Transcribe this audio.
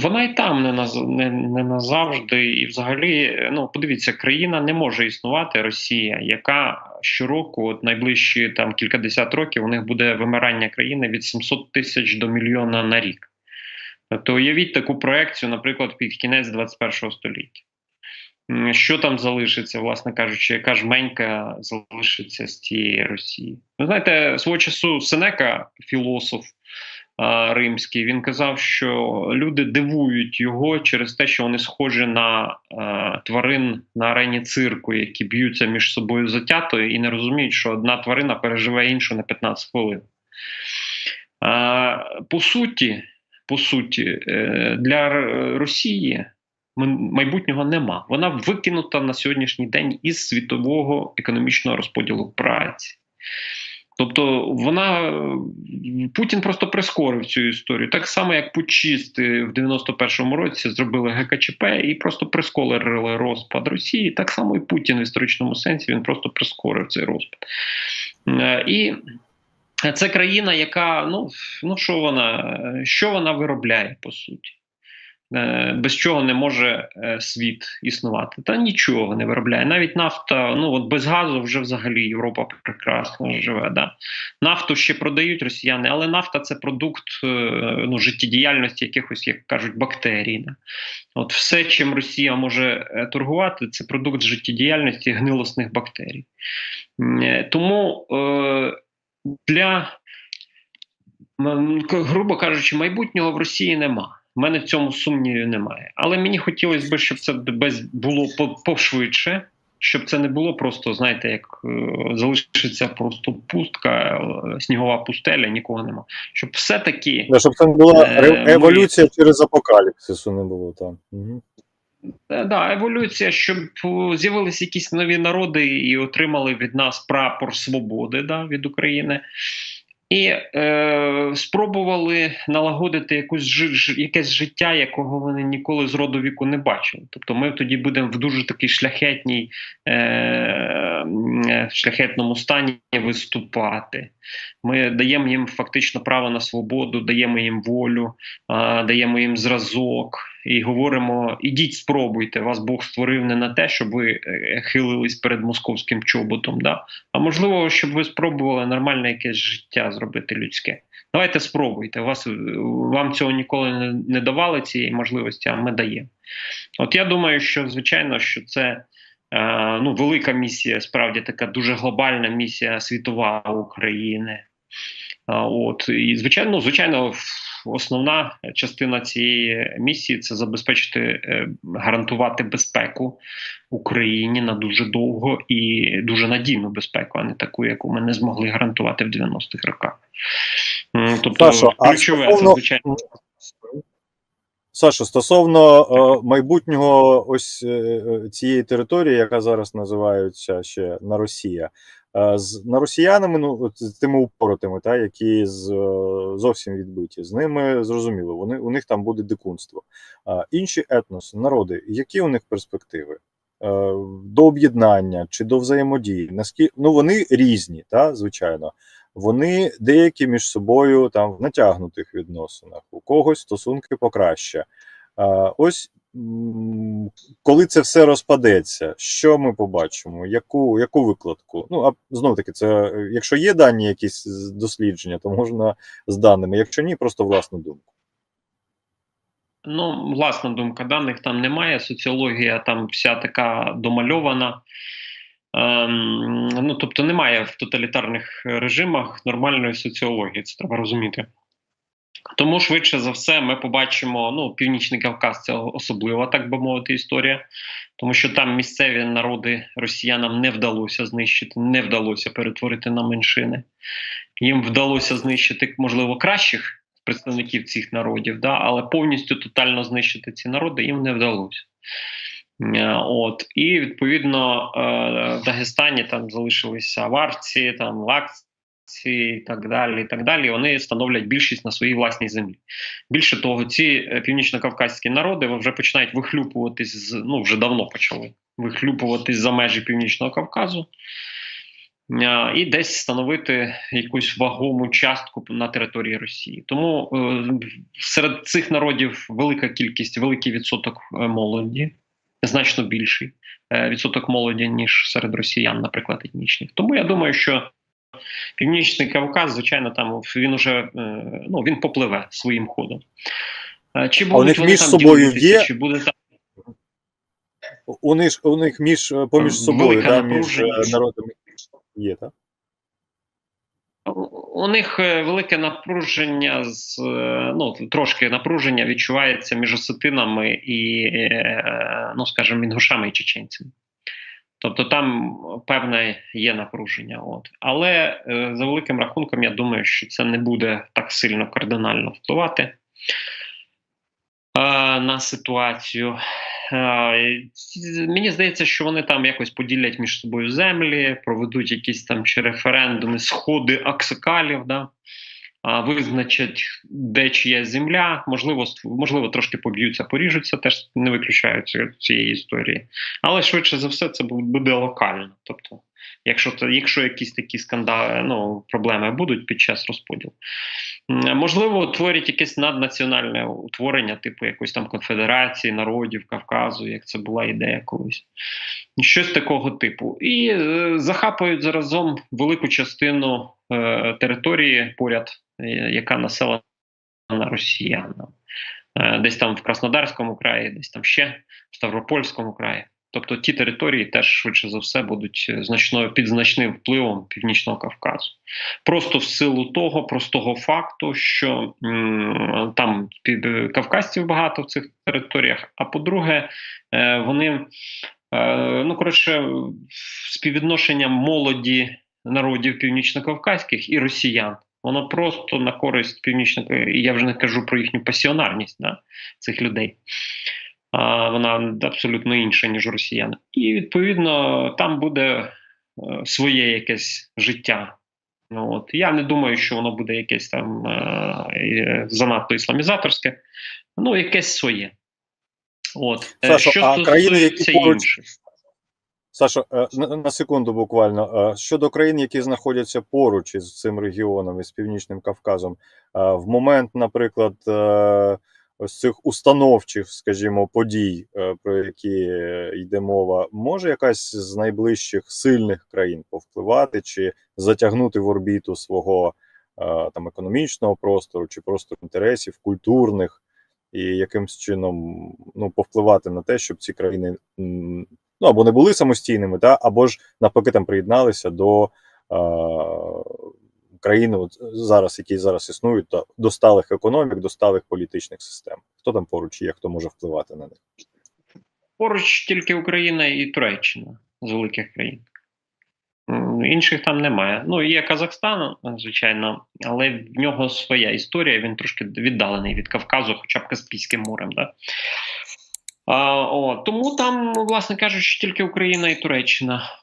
вона і там не наз, не, не назавжди, і взагалі, ну подивіться, країна не може існувати Росія, яка щороку, от найближчі там кількадесят років, у них буде вимирання країни від 700 тисяч до мільйона на рік. Тобто уявіть таку проекцію, наприклад, під кінець 21 століття. Що там залишиться, власне кажучи, яка жменька залишиться з цієї Росії? Ви знаєте, свого часу Сенека, філософ римський, він казав, що люди дивують його через те, що вони схожі на тварин на арені цирку, які б'ються між собою затято і не розуміють, що одна тварина переживе іншу на 15 хвилин. По суті, по суті, е, для Росії майбутнього нема. Вона викинута на сьогоднішній день із світового економічного розподілу праці. Тобто вона Путін просто прискорив цю історію, так само як путчисти в 91-му році зробили ГКЧП і просто прискорили розпад Росії. Так само і Путін в історичному сенсі він просто прискорив цей розпад. Е, і це країна, яка ну ну що вона що вона виробляє по суті? Е, без чого не може е, світ існувати. Та нічого не виробляє. Навіть нафта, ну от без газу вже взагалі Європа прекрасно живе. Да? Нафту ще продають росіяни, але нафта це продукт е, ну, життєдіяльності якихось, як кажуть, бактерій. Да? От Все, чим Росія може торгувати, це продукт життєдіяльності гнилосних бактерій. Тому для, грубо кажучи, майбутнього в Росії нема. У мене в цьому сумнівів немає. Але мені хотілося б, щоб це без було пошвидше, щоб це не було просто, знаєте, як е, залишиться просто пустка, е, снігова пустеля, нікого нема. Щоб все-таки. Да, щоб це не була е, еволюція ми... через апокаліпсису, не було там. Угу. Да, еволюція, щоб з'явилися якісь нові народи і отримали від нас прапор свободи да, від України і е, спробували налагодити якусь ж, якесь життя, якого вони ніколи з роду віку не бачили. Тобто ми тоді будемо в дуже такій шляхетній е, шляхетному стані виступати. Ми даємо їм фактично право на свободу, даємо їм волю, даємо їм зразок і говоримо: ідіть, спробуйте, вас Бог створив не на те, щоб ви е, хилились перед московським чоботом. да? А можливо, щоб ви спробували нормальне якесь життя зробити людське. Давайте спробуйте. Вас вам цього ніколи не давали цієї можливості, а ми даємо. От я думаю, що звичайно, що це. Е, ну, велика місія, справді така дуже глобальна місія світова України. От і звичайно, звичайно, основна частина цієї місії це забезпечити е, гарантувати безпеку Україні на дуже довго і дуже надійну безпеку, а не таку, яку ми не змогли гарантувати в 90-х роках. Тобто, Сашо, ключове стосовно... це звичайно. Сашо, стосовно е, майбутнього ось е, цієї території, яка зараз називається ще на Росія, Е, з на росіянами, ну з тими упоротими, та які з е, зовсім відбиті, з ними зрозуміло, вони у них там буде дикунство. А інші етноси, народи, які у них перспективи? Е, до об'єднання чи до взаємодії, наскільки ну вони різні, та звичайно, вони деякі між собою там в натягнутих відносинах, у когось стосунки покраще. Ось коли це все розпадеться, що ми побачимо? Яку яку викладку? Ну а знову таки, це якщо є дані якісь дослідження, то можна з даними. Якщо ні, просто власну думку. Ну, власна думка, даних там немає. Соціологія там вся така домальована. Ем, ну, Тобто немає в тоталітарних режимах нормальної соціології, це треба розуміти. Тому швидше за все ми побачимо ну, Північний Кавказ це особлива, так би мовити, історія, тому що там місцеві народи росіянам не вдалося знищити, не вдалося перетворити на меншини. Їм вдалося знищити, можливо, кращих представників цих народів, да, але повністю тотально знищити ці народи їм не вдалося. От і відповідно е, в Дагестані там залишилися аварці, там лакці і так далі, і так далі, вони становлять більшість на своїй власній землі. Більше того, ці е, північно-кавказькі народи вже починають вихлюпуватись з ну вже давно почали вихлюпуватись за межі Північного Кавказу. е, і десь становити якусь вагому частку на території Росії. Тому серед цих народів велика кількість, великий відсоток молоді, значно більший е, відсоток молоді, ніж серед росіян, наприклад, етнічних. Тому я думаю, що Північний Кавказ, звичайно, там він уже е, ну, він попливе своїм ходом. Е, Чи у них вони між там собою є- чи буде там У них, у них між поміж собою, Велика да, між народами є, так? У них е, велике напруження з е, ну трошки напруження відчувається між осетинами і, е, ну скажімо, інгушами і чеченцями. Тобто там певне є напруження. От. Але за великим рахунком, я думаю, що це не буде так сильно кардинально впливати е, на ситуацію. Е, Мені здається, що вони там якось поділять між собою землі, проведуть якісь там чи референдуми, сходи аксакалів, да? Визначать, де чия земля, можливо, можливо, трошки поб'ються, поріжуться, теж не виключаються цієї історії. Але швидше за все, це буде локально. Тобто, якщо якщо якісь такі скандали, ну, проблеми будуть під час розподілу. Можливо, утворять якесь наднаціональне утворення, типу якоїсь там конфедерації народів Кавказу, як це була ідея колись. Щось такого типу. І е, захапають заразом велику частину е, території поряд, яка населена росіянами. Е, десь там в Краснодарському краї, десь там ще в Ставропольському краї. Тобто ті території теж швидше за все будуть е, значною під значним впливом Північного Кавказу. Просто в силу того простого факту, що м, там під, е, кавказців багато в цих територіях. А по-друге, е, вони е, ну коротше співвідношення молоді народів північно-кавказьких і росіян. Воно просто на користь північно і я вже не кажу про їхню пасіонарність да, цих людей. А, вона абсолютно інша, ніж у росіян. І відповідно там буде е, своє якесь життя. Ну, от. Я не думаю, що воно буде якесь там е, занадто ісламізаторське, ну, якесь своє. От. Е, Сашо, що а країни, які поруч- інших. Саша, е, на, секунду буквально. Е, Щодо країн, які знаходяться поруч із цим регіоном, із Північним Кавказом, е, в момент, наприклад, ось цих установчих, скажімо, подій, про які йде мова, може якась з найближчих сильних країн повпливати чи затягнути в орбіту свого там економічного простору чи простору інтересів, культурних, і якимсь чином ну, повпливати на те, щоб ці країни ну або не були самостійними, та або ж навпаки там приєдналися до е, країн, от зараз, які зараз існують, та до сталих економік, до сталих політичних систем. Хто там поруч є, хто може впливати на них? Поруч тільки Україна і Туреччина з великих країн. Інших там немає. Ну, є Казахстан, звичайно, але в нього своя історія, він трошки віддалений від Кавказу, хоча б Каспійським морем. Да? О, тому там, власне кажучи, тільки Україна і Туреччина